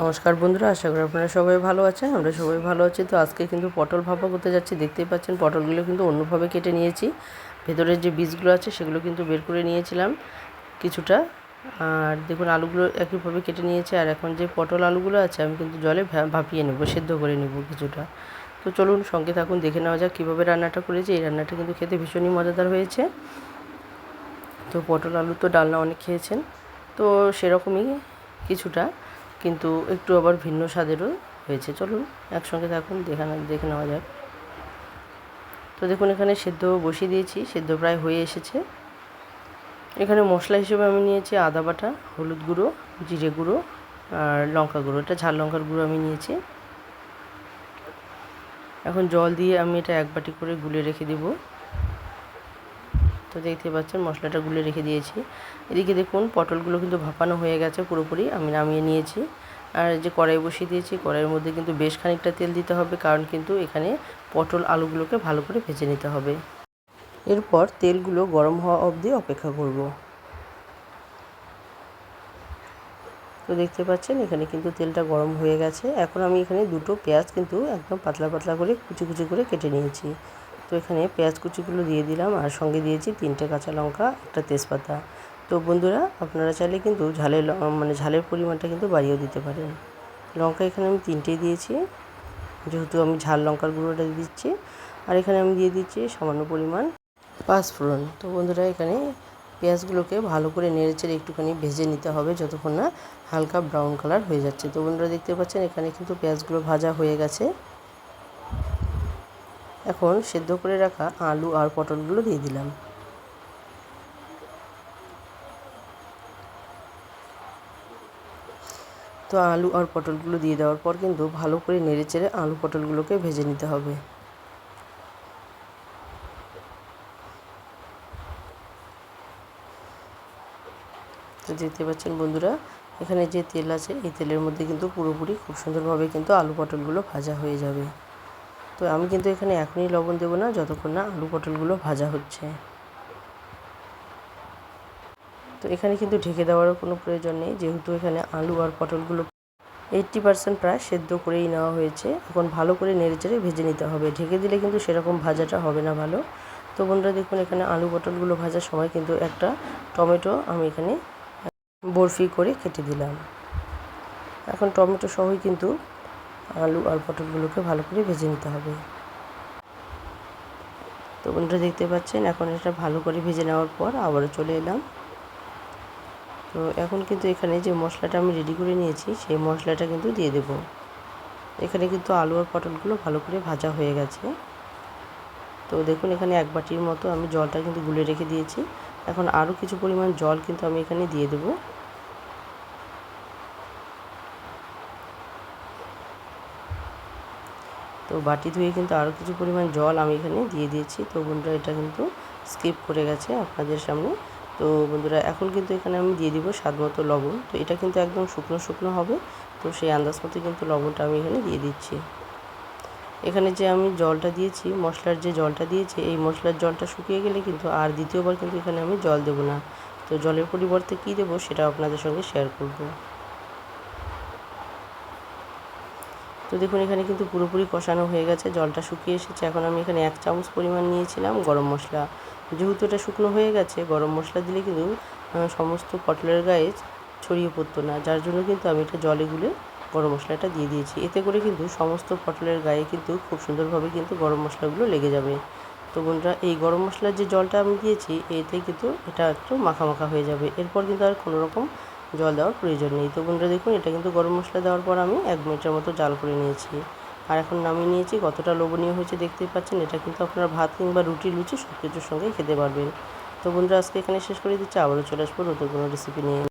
নমস্কার বন্ধুরা, আশা করি আপনারা সবাই ভালো আছেন, আমরা সবাই ভালো আছি। তো আজকে কিন্তু পটল ভাপা করতে যাচ্ছি, দেখতেই পাচ্ছেন পটলগুলো কিন্তু অন্যভাবে কেটে নিয়েছি। ভেতরের যে বীজগুলো আছে সেগুলো কিন্তু বের করে নিয়েছিলাম কিছুটা। আর দেখুন আলুগুলো একইভাবে কেটে নিয়েছি, আর এখন যে পটল আলুগুলো আছে আমি কিন্তু জলে ভাপিয়ে নেব, সেদ্ধ করে নেব কিছুটা। তো চলুন সঙ্গে থাকুন, দেখে নেওয়া যাক কীভাবে রান্নাটা করেছি। এই রান্নাটা কিন্তু খেতে ভীষণই মজাদার হয়েছে। তো পটল আলু তো ডালনা অনেক খেয়েছেন, তো সেরকমই কিছুটা। কিন্তু একটু আবার ভিন্ন স্বাদেরও হয়েছে। চলুন একসঙ্গে থাকুন, দেখা দেখে নেওয়া যাক। তো দেখুন, এখানে সেদ্ধ বসিয়ে দিয়েছি। সেদ্ধ প্রায় হয়ে এসেছে। এখানে মশলা হিসেবে আমি নিয়েছি আদা বাটা, হলুদ গুঁড়ো, জিরে গুঁড়ো আর লঙ্কা গুঁড়ো। এটা ঝাল লঙ্কার গুঁড়ো আমি নিয়েছি। এখন জল দিয়ে আমি এটা এক বাটি করে গুলে রেখে দেবো। তো দেখতে পাচ্ছেন মশলাটা গুলে রেখে দিয়েছি। এদিকে দেখুন পটলগুলো কিন্তু ভাপানো হয়ে গেছে পুরোপুরি, আমি নামিয়ে নিয়েছি। আর যে কড়াই বসিয়ে দিয়েছি, কড়াইয়ের মধ্যে কিন্তু বেশ খানিকটা তেল দিতে হবে, কারণ কিন্তু এখানে পটল আলুগুলোকে ভালো করে ভেজে নিতে হবে। এরপর তেলগুলো গরম হওয়া অবধি অপেক্ষা করব। তো দেখতে পাচ্ছেন এখানে কিন্তু তেলটা গরম হয়ে গেছে। এখন আমি এখানে দুটো পেঁয়াজ কিন্তু একদম পাতলা পাতলা করে কুচি কুচি করে কেটে নিয়েছি। তো এখানে পেঁয়াজ কুচিগুলো দিয়ে দিলাম আর সঙ্গে দিয়েছি তিনটে কাঁচা লঙ্কা, একটা তেজপাতা। তো বন্ধুরা, আপনারা চাইলে কিন্তু ঝালের মানে ঝালের পরিমাণটা কিন্তু বাড়িয়েও দিতে পারেন। লঙ্কা এখানে আমি তিনটেই দিয়েছি। যেহেতু আমি ঝাল লঙ্কার গুঁড়োটা দিচ্ছি, আর এখানে আমি দিয়ে দিচ্ছি সামান্য পরিমাণ পাঁচফোড়ন তো বন্ধুরা, এখানে পেঁয়াজগুলোকে ভালো করে নেড়েচেড়ে একটুখানি ভেজে নিতে হবে যতক্ষণ না হালকা ব্রাউন কালার হয়ে যাচ্ছে। তো বন্ধুরা, দেখতে পাচ্ছেন এখানে কিন্তু পেঁয়াজগুলো ভাজা হয়ে গেছে। এখন সেদ্ধ করে রাখা আলু আর পটলগুলো দিয়ে দিলাম। তো আলু আর পটলগুলো দিয়ে দেওয়ার পর কিন্তু ভালো করে নেড়েচেড়ে আলু পটলগুলোকে ভেজে নিতে হবে। তো দেখতে পাচ্ছেন বন্ধুরা, এখানে যে তেল আছে, এই তেলের মধ্যে কিন্তু পুরোপুরি খুব সুন্দরভাবে কিন্তু আলু পটলগুলো ভাজা হয়ে যাবে। তো আমি কিন্তু এখানে এখনই লবণ দেবো না, যতক্ষণ না আলু পটলগুলো ভাজা হচ্ছে। তো এখানে কিন্তু ঢেকে দেওয়ারও কোনো প্রয়োজন নেই, যেহেতু এখানে আলু আর পটলগুলো এইট্টি পার্সেন্ট প্রায় সেদ্ধ করেই নেওয়া হয়েছে। এখন ভালো করে নেড়েচেড়ে ভেজে নিতে হবে। ঢেকে দিলে কিন্তু সেরকম ভাজাটা হবে না ভালো। তো বন্ধুরা, দেখুন এখানে আলু পটলগুলো ভাজার সময় কিন্তু একটা টমেটো আমি এখানে বরফি করে কেটে দিলাম। এখন টমেটো সহই কিন্তু আলু আর পটলগুলোকে ভালো করে ভেজে নিতে হবে। তো বন্ধুরা দেখতে পাচ্ছেন, এখন এটা ভালো করে ভেজে নেওয়ার পর আবারও চলে এলাম। তো এখন কিন্তু এখানে যে মশলাটা আমি রেডি করে নিয়েছি, সেই মশলাটা কিন্তু দিয়ে দেব। এখানে কিন্তু আলু আর পটলগুলো ভালো করে ভাজা হয়ে গেছে। তো দেখুন, এখানে এক বাটির মতো আমি জলটা কিন্তু গুলে রেখে দিয়েছি। এখন আরও কিছু পরিমাণ জল কিন্তু আমি এখানে দিয়ে দেবো। তো বাটি ধুয়ে কিন্তু আরও কিছু পরিমাণ জল আমি এখানে দিয়ে দিয়েছি। তো বন্ধুরা, এটা কিন্তু স্কিপ করে গেছে আপনাদের সামনে। তো বন্ধুরা, এখন কিন্তু এখানে আমি দিয়ে দিব স্বাদ মতো লবণ। তো এটা কিন্তু একদম শুকনো শুকনো হবে। তো সেই আন্দাজ মতো কিন্তু লবণটা আমি এখানে দিয়ে দিচ্ছি। এখানে যে আমি জলটা দিয়েছি, মশলার যে জলটা দিয়েছি, এই মশলার জলটা শুকিয়ে গেলে কিন্তু আর দ্বিতীয়বার কিন্তু এখানে আমি জল দেবো না। তো জলের পরিবর্তে কী দেবো সেটা আপনাদের সঙ্গে শেয়ার করব। তো দেখুন, এখানে কিন্তু পুরোপুরি কষানো হয়ে গেছে, জলটা শুকিয়ে এসেছে। এখন আমি এখানে এক চামচ পরিমাণ নিয়েছিলাম গরম মশলা। যেহেতু এটা শুকনো হয়ে গেছে, গরম মশলা দিলে কিন্তু সমস্ত পটলের গায়ে ছড়িয়ে পড়তো না। যার জন্য কিন্তু আমি এটা জলে গুলে গরম মশলাটা দিয়ে দিয়েছি। এতে করে কিন্তু সমস্ত পটলের গায়ে কিন্তু খুব সুন্দরভাবে কিন্তু গরম মশলাগুলো লেগে যাবে। তো বন্ধুরা, এই গরম মশলার যে জলটা আমি দিয়েছি, এতে কিন্তু এটা একটু মাখা মাখা হয়ে যাবে। এরপর কিন্তু আর কোনো রকম জল দেওয়ার প্রয়োজন নেই। তো বন্ধুরা দেখুন, এটা কিন্তু গরম মশলা দেওয়ার পর আমি এক মিনিটের মতো জাল করে নিয়েছি। আর এখন নামিয়ে নিয়েছি, কতটা লোভনীয় হয়েছে দেখতেই পাচ্ছেন, এটা কিন্তু আপনারা ভাত কিংবা রুটি, লুচি সব কিছুর সঙ্গে খেতে পারবেন। তো বন্ধুরা, আজকে এখানে শেষ করে দিচ্ছি, আবারও চলে আসব নতুন কোনো রেসিপি নিয়ে।